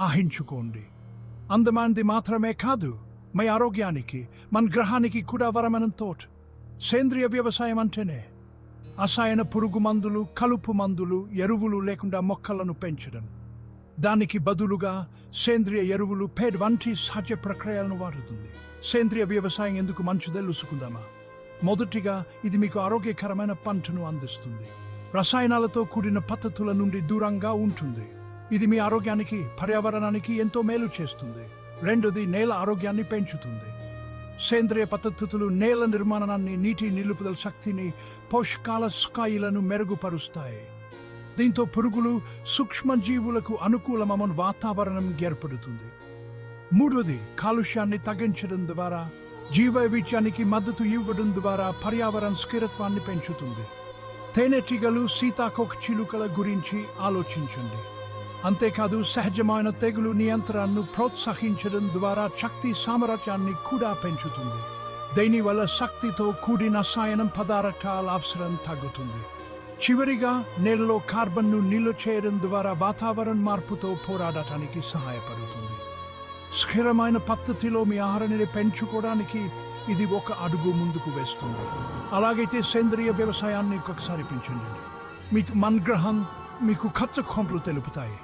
ఆహించుకోండి. అందమంది మాత్రమే కాదు మీ ఆరోగ్యానికి మన గ్రహానికి కూడా వరమైన సేంద్రియ వ్యవసాయం అంటేనే అసాయన పురుగు మందులు కలుపు మందులు ఎరువులు లేకుండా మొక్కలను పెంచడం. దానికి బదులుగా సేంద్రియ ఎరువులు పేడ్ వంటి సహజ ప్రక్రియలను వాడుతుంది. సేంద్రియ వ్యవసాయం ఎందుకు మంచి తెలుసుకుందామా? మొదటిగా ఇది మీకు ఆరోగ్యకరమైన పంటను అందిస్తుంది. రసాయనాలతో కూడిన పద్ధతుల నుండి దూరంగా ఉంటుంది. ఇది మీ ఆరోగ్యానికి పర్యావరణానికి ఎంతో మేలు చేస్తుంది. రెండోది నేల ఆరోగ్యాన్ని పెంచుతుంది. సేంద్రియ పద్ధతులు నేల నిర్మాణాన్ని నీటి నిలుపుదల శక్తిని పోషకాల స్థాయిలను మెరుగుపరుస్తాయి. దీంతో పురుగులు సూక్ష్మజీవులకు అనుకూలమమని వాతావరణం ఏర్పడుతుంది. మూడోది కాలుష్యాన్ని తగ్గించడం ద్వారా జీవవైవిధ్యానికి మద్దతు ఇవ్వడం ద్వారా పర్యావరణ స్థిరత్వాన్ని పెంచుతుంది. తేనెటీగలు సీతాకోక చిలుకల గురించి ఆలోచించండి. అంతేకాదు సహజమైన తెగులు నియంత్రణను ప్రోత్సహించడం ద్వారా శక్తి సామర్థ్యాన్ని కూడా పెంచుతుంది. దీనివల్ల శక్తితో కూడిన సాయనం పదార్థాల అవసరం తగ్గుతుంది. చివరిగా నేలలో కార్బన్ను నిల్వ చేయడం ద్వారా వాతావరణ మార్పుతో పోరాడటానికి సహాయపడుతుంది. స్థిరమైన పద్ధతిలో మీ ఆహారాన్ని పెంచుకోవడానికి ఇది ఒక అడుగు ముందుకు వేస్తుంది. అలాగైతే సేంద్రియ వ్యవసాయాన్ని ఒకసారి పెంచండి. మీ మన గ్రహం మీకు ఖర్చు కొంపలు తెలుపుతాయి.